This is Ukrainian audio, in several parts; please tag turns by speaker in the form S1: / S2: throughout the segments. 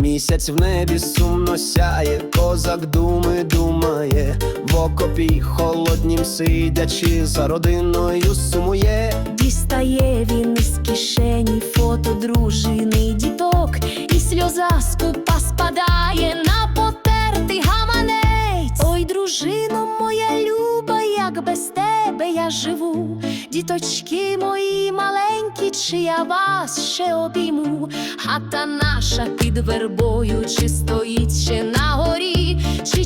S1: Місяць в небі сумно сяє, козак думи думає, в окопі холоднім сидячи, за родиною сумує.
S2: Дістає він із кишені фото дружини тебе я живу. Діточки мої маленькі, чи я вас ще обійму? Хата наша під вербою, чи стоїть ще на горі, чи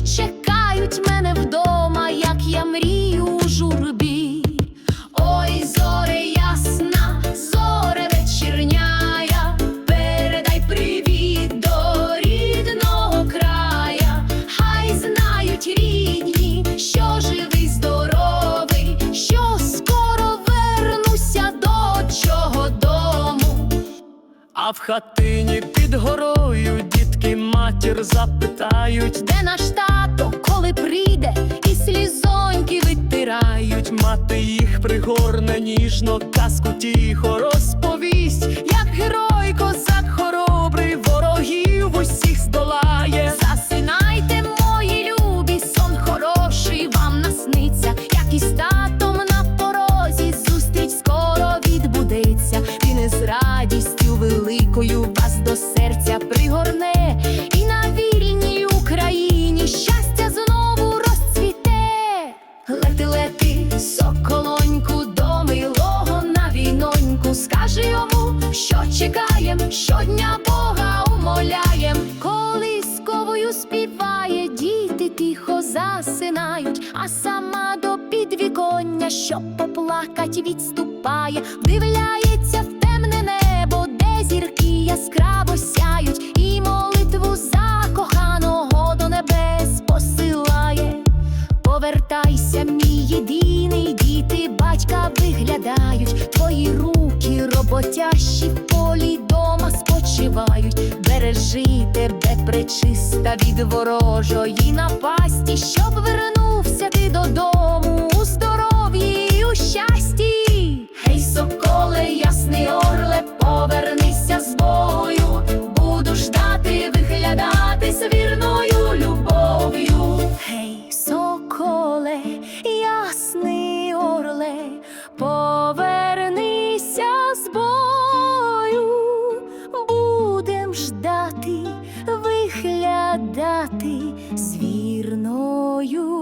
S3: А в хатині під горою дітки матір запитають,
S2: Де наш тато, коли прийде, і слізоньки витирають.
S3: мати їх пригорне ніжно, казку тихо розповість, як
S2: серця пригорне, і на вільній Україні щастя знову розцвіте. Лети, лети, соколоньку, до милого на війноньку. Скажи йому, що чекаєм, щодня Бога умоляєм. Колисковою співає, діти тихо засинають, а сама до підвіконня, щоб поплакать, відступає, вдивляється руки в полі дома спочивають. Бережи тебе, пречиста від ворожої напасті, щоб вернувся ти додому у здоров'ї і у щасті. Гей, соколе, ясний орле, повернися з бою, буду ждати, виглядати з вірною любов'ю. Гей, соколе, ясний стати звірною.